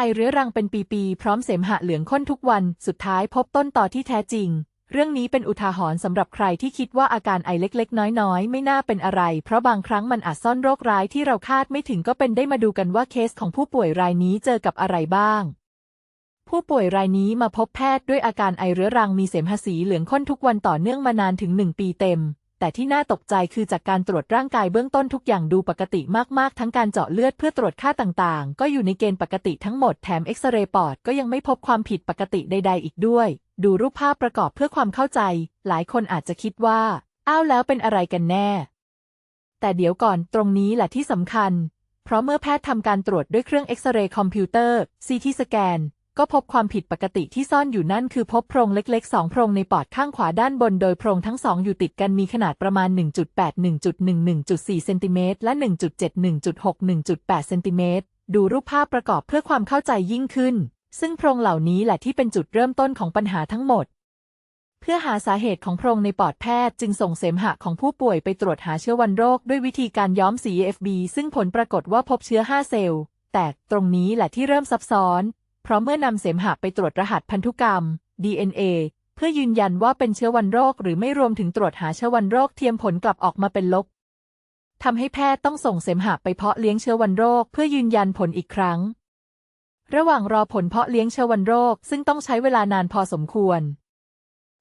ไอเรื้อรังเป็นปีๆ พร้อมเสมหะเหลืองข้นทุกวัน สุดท้ายพบต้นต่อที่แท้จริง เรื่องนี้เป็นอุทาหรณ์สำหรับใครที่คิดว่าอาการไอเล็กๆ น้อยๆ ไม่น่าเป็นอะไร เพราะบางครั้งมันอาจซ่อนโรคร้ายที่เราคาดไม่ถึงก็เป็นได้มาดูกันว่าเคสของผู้ป่วยรายนี้เจอกับอะไรบ้าง ผู้ป่วยรายนี้มาพบแพทย์ด้วยอาการไอเรื้อรังมีเสมหะสีเหลืองข้นทุกวันต่อเนื่องมานานถึง1ปีเต็ม แต่ที่น่าตกใจคือจากการตรวจร่างกายเบื้องต้นทุกอย่างดูปกติมากๆ ทั้งการเจาะเลือดเพื่อตรวจค่าต่างๆ ก็อยู่ในเกณฑ์ปกติทั้งหมดแถมเอ็กซเรย์ปอดก็ยังไม่พบความผิดปกติใด ๆ อีกด้วย ดูรูปภาพประกอบเพื่อความเข้าใจ หลายคนอาจจะคิดว่า อ้าวแล้วเป็นอะไรกันแน่ แต่เดี๋ยวก่อนตรงนี้แหละที่สำคัญ เพราะเมื่อแพทย์ทำการตรวจด้วยเครื่องเอ็กซเรย์คอมพิวเตอร์ CT สแกน ก็พบความผิดปกติที่ซ่อนอยู่นั่นคือพบโพรงเล็กๆ 2 โพรงในปอดข้างขวาด้านบน โดยโพรงทั้งสองอยู่ติดกันมีขนาดประมาณ 1.8-1.11.4 เซนติเมตรและ 1.71.6-1.8 เซนติเมตร ดูรูปภาพประกอบเพื่อความเข้าใจยิ่งขึ้น ซึ่งโพรงเหล่านี้แหละที่เป็นจุดเริ่มต้นของปัญหาทั้งหมด เพื่อหาสาเหตุของโพรงในปอดแพทย์จึงส่งเสมหะของผู้ป่วยไปตรวจหาเชื้อวันโรคด้วยวิธีการย้อมสี FB ซึ่งผลปรากฏว่าพบเชื้อ 5 เซลล์แต่ตรงนี้แหละที่เริ่มซับซ้อน เพราะเมื่อนำเสมหะไปตรวจรหัสพันธุกรรม DNA เพื่อยืนยันว่าเป็นเชื้อวันโรคหรือไม่รวมถึงตรวจหาเชื้อวันโรคเทียมผลกลับออกมาเป็นลบทำให้แพทย์ต้องส่งเสมหะไปเพาะเลี้ยงเชื้อวันโรคเพื่อยืนยันผลอีกครั้ง ระหว่างรอผลเพาะเลี้ยงเชื้อวันโรคซึ่งต้องใช้เวลานานพอสมควร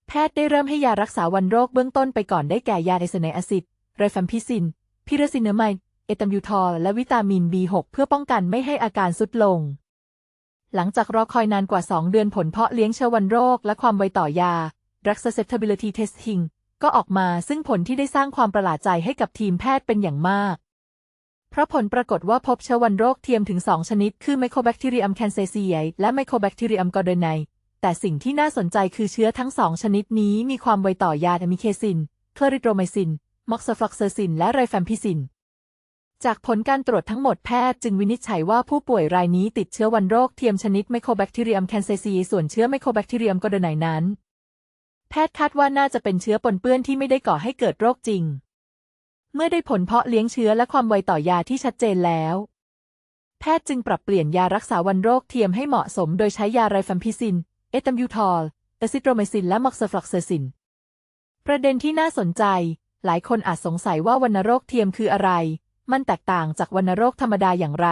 แพทย์ได้เริ่มให้ยารักษาวันโรคเบื้องต้นไปก่อนได้แก่ยาไอโซไนอซิดไรฟัมพิซิน พิรซินเนอร์ไมด์เอตัมยูทอลและวิตามิน B6 เพื่อป้องกันไม่ให้อาการสุดลง หลังจากรอคอยนานกว่า 2 เดือนผลเพาะเลี้ยงเชื้อวันโรคและความไวต่อยา Drug Susceptibility Testing ก็ออกมาซึ่งผลที่ได้สร้างความประหลาดใจให้กับทีมแพทย์เป็นอย่างมาก เพราะผลปรากฏว่าพบเชื้อวันโรคเทียมถึง 2 ชนิด คือ Mycobacterium cancericiae และ Mycobacterium gordonii แต่สิ่งที่น่าสนใจคือเชื้อทั้งสองชนิดนี้มีความไวต่อยาอะมิเคซิน คลอริโดรไมซินม็อกซฟลอกเซอร์ซิน และไรแฟมพิซิน จากผลการตรวจทั้งหมดแพทย์จึงวินิจฉัยว่าผู้ป่วยรายนี้ติดเชื้อวันโรคเทียมชนิด Mycobacterium cancericiae ส่วนเชื้อ Mycobacterium gordonii นั้น แพทย์คาดว่าน่าจะเป็นเชื้อปนเปื้อนที่ไม่ได้ก่อให้เกิดโรคจริง เมื่อได้ผลเพาะเลี้ยงเชื้อและความไวต่อยาที่ชัดเจนแล้ว แพทย์จึงปรับเปลี่ยนยารักษาวันโรคเทียมให้เหมาะสม โดยใช้ยาไรแฟมพิซิน เอตัมยูทอลเอซิโตรไมซิน และม็อกซฟลอกเซซิน ประเด็นที่น่าสนใจ หลายคนอาจสงสัยว่าวัณโรคเทียมคืออะไร มันแตกต่างจากวัณโรคธรรมดาอย่างไร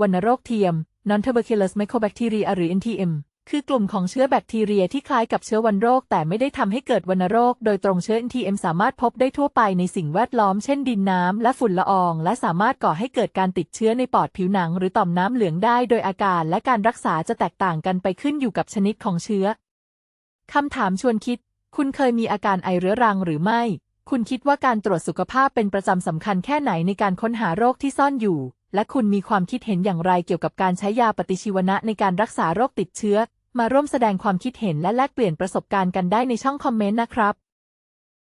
วัณโรคเทียม Non-tuberculous Mycobacteria หรือ NTM คือกลุ่มของเชื้อแบคทีเรียที่คล้ายกับเชื้อวันโรค แต่ไม่ได้ทำให้เกิดวัณโรค โดยตรงเชื้อ NTM สามารถพบได้ทั่วไปในสิ่งแวดล้อมเช่นดินน้ำและฝุ่นละออง และสามารถก่อให้เกิดการติดเชื้อในปอดผิวหนัง หรือต่อมน้ำเหลืองได้ โดยอาการและการรักษาจะแตกต่างกันไปขึ้นอยู่กับชนิดของเชื้อคำถามชวนคิด คุณเคยมีอาการไอเรื้อรังหรือไม่ คุณคิดว่าการตรวจสุขภาพเป็นประจำสำคัญแค่ไหนในการค้นหาโรคที่ซ่อนอยู่ และคุณมีความคิดเห็นอย่างไรเกี่ยวกับการใช้ยาปฏิชีวนะในการรักษาโรคติดเชื้อ มาร่วมแสดงความคิดเห็นและแลกเปลี่ยนประสบการณ์กันได้ในช่องคอมเมนต์นะครับ